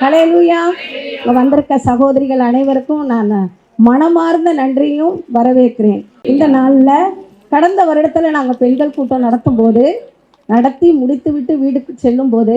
ஹalleluya. இங்கே வந்திருக்க சகோதரிகள் அனைவருக்கும் நான் மனமார்ந்த நன்றியும் வரவேற்கிறேன். இந்த நாளில் கடந்த வருடத்தில் நாங்கள் பெண்கள் கூட்டம் நடத்தும் போது நடத்தி முடித்துவிட்டு வீட்டுக்கு செல்லும்போது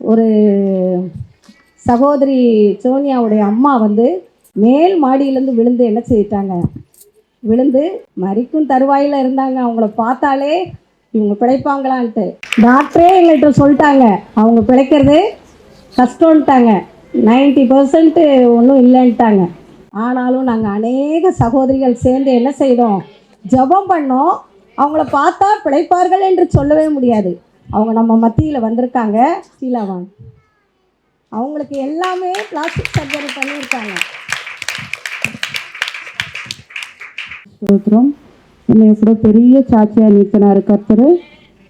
ஒரு சகோதரி சோனியாவுடைய அம்மா வந்து மேல் மாடியிலேருந்து விழுந்து என்ன செய்யிட்டாங்க விழுந்து மறிக்கும் தருவாயில் இருந்தாங்க. அவங்கள பார்த்தாலே இவங்க பிழைப்பாங்களான்ட்டு. டாக்டரே எங்கள்கிட்ட சொல்லிட்டாங்க. அவங்க பிழைக்கிறது கஷ்டம்ட்டாங்க. நைன்டி பர்சன்ட்டு ஒன்றும் இல்லைன்ட்டாங்க. ஆனாலும் நாங்கள் அநேக சகோதரிகள் சேர்ந்து என்ன செய்தோம்? ஜெபம் பண்ணோம். அவங்கள பார்த்தா பிழைப்பார்கள் என்று சொல்லவே முடியாது. அவங்க நம்ம மத்தியில் வந்திருக்காங்க. சீலாவாங்க அவங்களுக்கு எல்லாமே பிளாஸ்டிக் சர்ஜரி பண்ணியிருக்காங்க. ஸ்தோத்திரம். என்னை கூட பெரிய சாட்சியாக நிறுத்தினார் கர்த்தர்.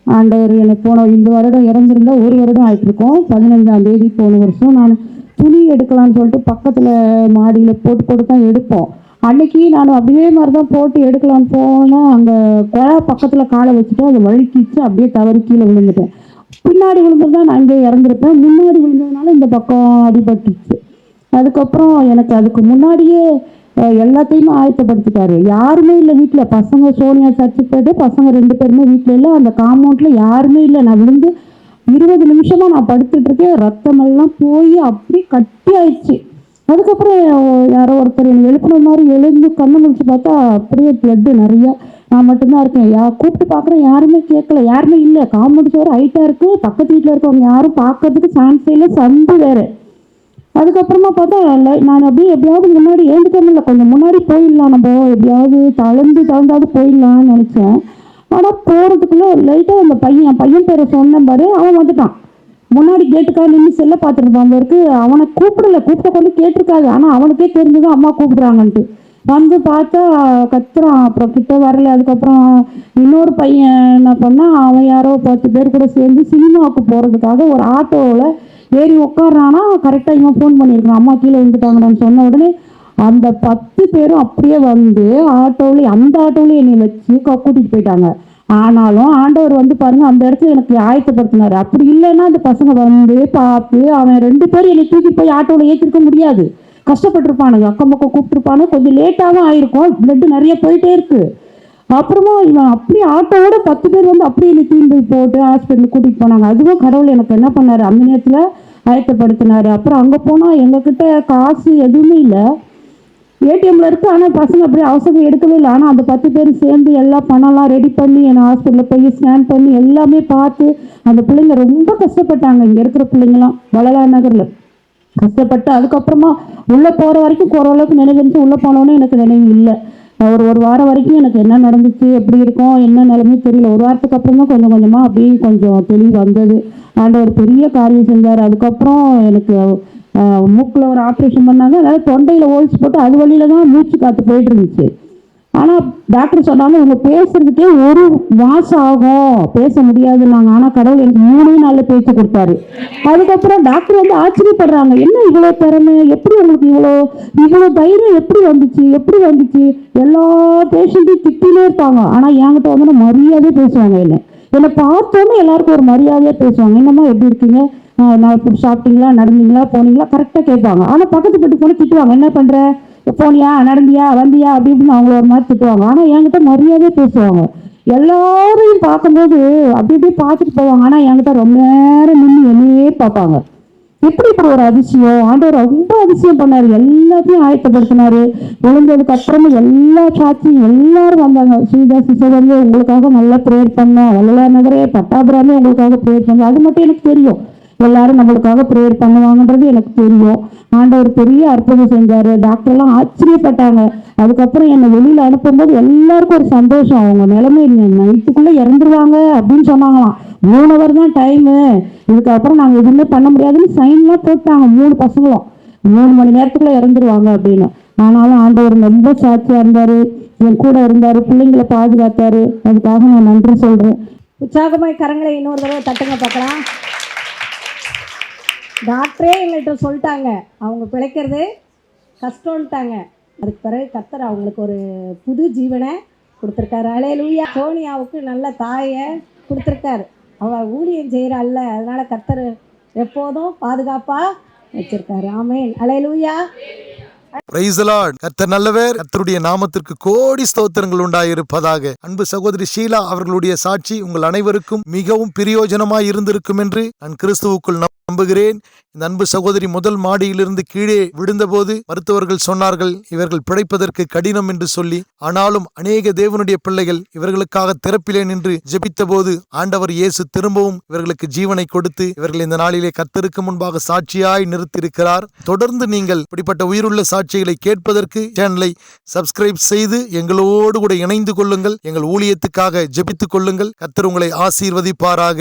ஆண்டவர் எனக்கு போன இந்த வருடம் இறந்திருந்தா ஒரு வருடம் ஆயிட்டு இருக்கோம் பதினஞ்சாம் தேதி போன வருஷம் நான் துணி எடுக்கலாம்னு சொல்லிட்டு பக்கத்தில் மாடியில் போட்டு போட்டு தான் எடுப்போம். அன்னைக்கு நான் அப்படியே மாதிரி தான் போட்டு எடுக்கலாம்னு போனால் அங்கே குழா பக்கத்தில் காலை வச்சுட்டு அது வழுக்கிச்சு அப்படியே தவறி கீழே விழுந்துட்டேன். பின்னாடி விழுந்திருந்தா நான் அங்கே இறந்துருப்பேன். முன்னாடி விழுந்ததுனால இந்த பக்கம் அடிபட்டுச்சு. அதுக்கப்புறம் எனக்கு அதுக்கு முன்னாடியே எல்லாத்தையுமே ஆயத்தப்படுத்திட்டாரு. யாருமே இல்லை வீட்டில் பசங்க சோனியா சர்ச்சுக்கு போயிட்டு பசங்க ரெண்டு பேருமே வீட்டில் இல்லை. அந்த காம்பவுண்டில் யாருமே இல்லை. நான் விழுந்து இருபது நிமிஷமா நான் படுத்துட்டு இருக்கேன். ரத்தமெல்லாம் போய் அப்படியே கட்டி ஆயிடுச்சு. அதுக்கப்புறம் யாரோ ஒருத்தர் என்னை எழுப்புன மாதிரி எழுந்து கண்ணு முடிச்சு பார்த்தா அப்படியே பிளட்டு நிறைய. நான் மட்டும்தான் இருக்கேன். யா கூப்பிட்டு பார்க்குறேன். யாருமே கேட்கல. யாருமே இல்லை. காம்பவுண்ட் சோறு ஹைட்டாக இருக்குது பக்கத்து வீட்டில் இருக்கவங்க யாரும் பார்க்கறதுக்கு சான்ஸே இல்லை. சந்து வேறு. அதுக்கப்புறமா பார்த்தா இல்லை நான் அப்படியே எப்படியாவது முன்னாடி ஏந்துக்க கொஞ்சம் முன்னாடி போயிடலாம் நம்ம. எப்படியாவது தளர்ந்து தளர்ந்தாவது போயிடலாம்னு நினச்சேன். ஆனால் போகிறதுக்குள்ளே லைட்டாக அந்த பையன் என் பையன் பேரை சொன்ன பாரு அவன் வந்துட்டான். முன்னாடி கேட்டுக்கா நின்று செல்ல பார்த்துருப்பான் இருக்கு அவனை கூப்பிடல. கூப்பிட்ட கொண்டு கேட்டிருக்காது. ஆனால் அவனுக்கே தெரிஞ்சது அம்மா கூப்பிடுறாங்கன்ட்டு. வந்து பார்த்தா கத்துறான். அப்புறம் கிட்ட வரல. அதுக்கப்புறம் இன்னொரு பையன் என்ன பண்ணால் அவன் யாரோ பத்து பேர் கூட சேர்ந்து சினிமாவுக்கு போகிறதுக்காக ஒரு ஆட்டோவில் ஏறி உட்காடுறானா கரெக்டாக இவன் ஃபோன் பண்ணியிருக்கான். அம்மா கீழே விழுந்துட்டாங்கன்னு சொன்ன உடனே அந்த பத்து பேரும் அப்படியே வந்து ஆட்டோவிலே அந்த ஆட்டோவிலே என்னை வச்சு க- போயிட்டாங்க. ஆனாலும் ஆண்டவர் வந்து பாருங்க அந்த இடத்துல எனக்கு ஆயத்தப்படுத்தினாரு. அப்படி இல்லைன்னா அந்த பசங்க வந்து பார்த்து அவன் ரெண்டு பேரும் என்னை தூக்கி போய் ஆட்டோவில் ஏற்றிருக்க முடியாது. கஷ்டப்பட்டிருப்பானுங்க. அக்கம் பக்கம் கூப்பிட்டுருப்பானு கொஞ்சம் லேட்டாகவும் ஆயிருக்கும். பிளட்டு நிறைய போயிட்டே இருக்கு. அப்புறமா இவன் அப்படியே ஆட்டோவோட பத்து பேர் வந்து அப்படியே என்னை தீண்டு போட்டு ஹாஸ்பிட்டலுக்கு கூட்டிகிட்டு போனாங்க. அதுவும் கடவுள் எனக்கு என்ன பண்ணார்? அந்த நேரத்தில் ஆயத்தப்படுத்தினாரு அப்புறம் அங்கே போனால் எங்ககிட்ட காசு எதுவுமே இல்லை. ஏடிஎம்ல இருக்கு. ஆனால் பசங்க அப்படியே அவசரம் எடுக்கவே இல்லை. ஆனால் அந்த பத்து பேரும் சேர்ந்து எல்லாம் பணம்லாம் ரெடி பண்ணி என்னை ஹாஸ்பிட்டலில் போய் ஸ்கேன் பண்ணி எல்லாமே பார்த்து அந்த பிள்ளைங்க ரொம்ப கஷ்டப்பட்டாங்க. இங்கே இருக்கிற பிள்ளைங்களாம் வளலா நகரில். கஷ்டப்பட்டு அதுக்கப்புறமா உள்ளே போகிற வரைக்கும் ஓரளவுக்கு நினைவு உள்ளே போனோன்னே எனக்கு நினைவு இல்லை. ஒரு ஒரு வாரம் வரைக்கும் எனக்கு என்ன நடந்துச்சு எப்படி இருக்கும் என்ன நிலைமை தெரியல. ஒரு வாரத்துக்கு அப்புறமா கொஞ்சம் கொஞ்சமாக அப்படியே கொஞ்சம் தெளிவு வந்தது. ஆண்டவர் பெரிய காரியம் செஞ்சார். அதுக்கப்புறம் எனக்கு மூக்கில் ஒரு ஆப்ரேஷன் பண்ணாங்க. அதாவது தொண்டையில் ஓல்ஸ் போட்டு அது வழியில தான் மூச்சு காற்று போயிட்டு இருந்துச்சு. ஆனால் டாக்டர் சொன்னாலும் இவங்க பேசுறதுக்கே ஒரு மாசம் ஆகும். பேச முடியாதுன்னாங்க. ஆனால் கடவுள் எனக்கு மூணு நாளில் பேச்சு கொடுத்தாரு. அதுக்கப்புறம் டாக்டர் வந்து ஆச்சரியப்படுறாங்க. என்ன இவ்வளோ திறமை? எப்படி உங்களுக்கு இவ்வளோ இவ்வளோ தைரியம் எப்படி வந்துச்சு? எப்படி வந்துச்சு? எல்லா பேஷண்ட்டையும் திட்டிலே இருப்பாங்க. ஆனால் என்கிட்ட வந்து நான் மரியாதையே பேசுவாங்க என்ன. என்னை பார்த்தோன்னே எல்லாருக்கும் ஒரு மரியாதையாக பேசுவாங்க. என்னம்மா எப்படி இருக்கீங்க? நான் இப்படி சாப்பிட்டீங்களா? நடந்தீங்களா? போனீங்களா? கரெக்டாக கேட்பாங்க. ஆனால் பக்கத்து வீட்டுக்கு போனால் திட்டுவாங்க என்ன பண்ணுற போனியா நடந்தியா வந்தியா அப்படி இப்படின்னு அவங்கள ஒரு மாதிரி திட்டுவாங்க. ஆனால் என்கிட்ட மரியாதையே பேசுவாங்க. எல்லாரையும் பார்க்கும்போது அப்படி அப்படியே பார்த்துட்டு போவாங்க. ஆனால் என்கிட்ட ரொம்ப நேரம் நின்று என்னையே பார்ப்பாங்க. எப்படி இப்படி ஒரு அதிசயம். ஆண்டவர் ரொம்ப அதிசயம் பண்ணாரு. எல்லாத்தையும் ஆயத்தப்படுத்தினாரு. விழுந்ததுக்கு அப்புறமா எல்லா சாட்சியும் எல்லாரும் வந்தாங்க. ஸ்ரீதா சிசோதரியே உங்களுக்காக நல்லா ப்ரேயர் பண்ணோம். வள்ளலா நகரே பட்டாபுராமே உங்களுக்காக ப்ரேயர் பண்ணோம். அது மட்டும் எனக்கு தெரியும். எல்லாரும் நம்மளுக்காக ப்ரேயர் பண்ணுவாங்கன்றது எனக்கு தெரியும். ஆண்டவர் பெரிய அற்புதம் செஞ்சார். டாக்டர்லாம் ஆச்சரியப்பட்டாங்க. அதுக்கப்புறம் என்னை வெளியில் அனுப்பும்போது எல்லாருக்கும் ஒரு சந்தோஷம். அவங்க நிலைமை நைட்டுக்குள்ளே இறந்துருவாங்க அப்படின்னு சொன்னாங்களாம். மூணு ஹவர் தான் டைமு இதுக்கப்புறம் நாங்கள் எதுவுமே பண்ண முடியாதுன்னு சைன்லாம் போட்டாங்க. மூணு பசங்களும். மூணு மணி நேரத்துக்குள்ள இறந்துருவாங்க அப்படின்னு. ஆனாலும் ஆண்டவர் ரொம்ப சாட்சியாக இருந்தார். என் கூட இருந்தார். பிள்ளைங்களை பாதுகாத்தார். அதுக்காக நான் நன்றி சொல்கிறேன் உற்சாகமாய் கரங்களை இன்னொரு தடவை தட்டுங்க பார்க்கலாம். டாக்டரே எங்கள்கிட்ட சொல்லிட்டாங்க. அவங்க பிழைக்கிறது கஷ்டம்ட்டாங்க. அதுக்கு பிறகு கத்தர் அவங்களுக்கு ஒரு புது ஜீவனை கொடுத்துருக்காரு. அலையலூயா சோனியாவுக்கு நல்ல தாயை கொடுத்துருக்காரு. அவள் ஊழியம் செய்கிறாள்ல அதனால கத்தர் எப்போதும் பாதுகாப்பாக வச்சிருக்காரு. ஆமேன் அலே லூயா கர்த்தர் நல்லவர். கர்த்தருடைய நாமத்திற்கு கோடி ஸ்தோத்திரங்கள் உண்டாயிருப்பதாக. அன்பு சகோதரி ஷீலா அவர்களுடைய சாட்சி உங்கள் அனைவருக்கும் மிகவும் பிரயோஜனமாய் இருந்திருக்கும் என்று நான் கிறிஸ்துவுக்குள் நம்புகிறேன். இந்த அன்பு சகோதரி முதல் மாடியிலிருந்து கீழே விழுந்தபோது மருத்துவர்கள் சொன்னார்கள் இவர்கள் பிழைப்பதற்கு கடினம் என்று சொல்லி ஆனாலும் அநேக தேவனுடைய பிள்ளைகள் இவர்களுக்காக திறப்பிலே நின்று ஜெபித்த போது ஆண்டவர் இயேசு திரும்பவும் இவர்களுக்கு ஜீவனை கொடுத்து இவர்கள் இந்த நாளிலே கத்தருக்கு முன்பாக சாட்சியாய் நிறுத்தியிருக்கிறார். தொடர்ந்து நீங்கள் இப்படிப்பட்ட உயிருள்ள சாட்சிகளை கேட்பதற்கு சேனலை சப்ஸ்கிரைப் செய்து எங்களோடு கூட இணைந்து கொள்ளுங்கள். எங்கள் ஊழியத்துக்காக ஜெபித்துக் கொள்ளுங்கள். கர்த்தர் உங்களை ஆசீர்வதிப்பாராக.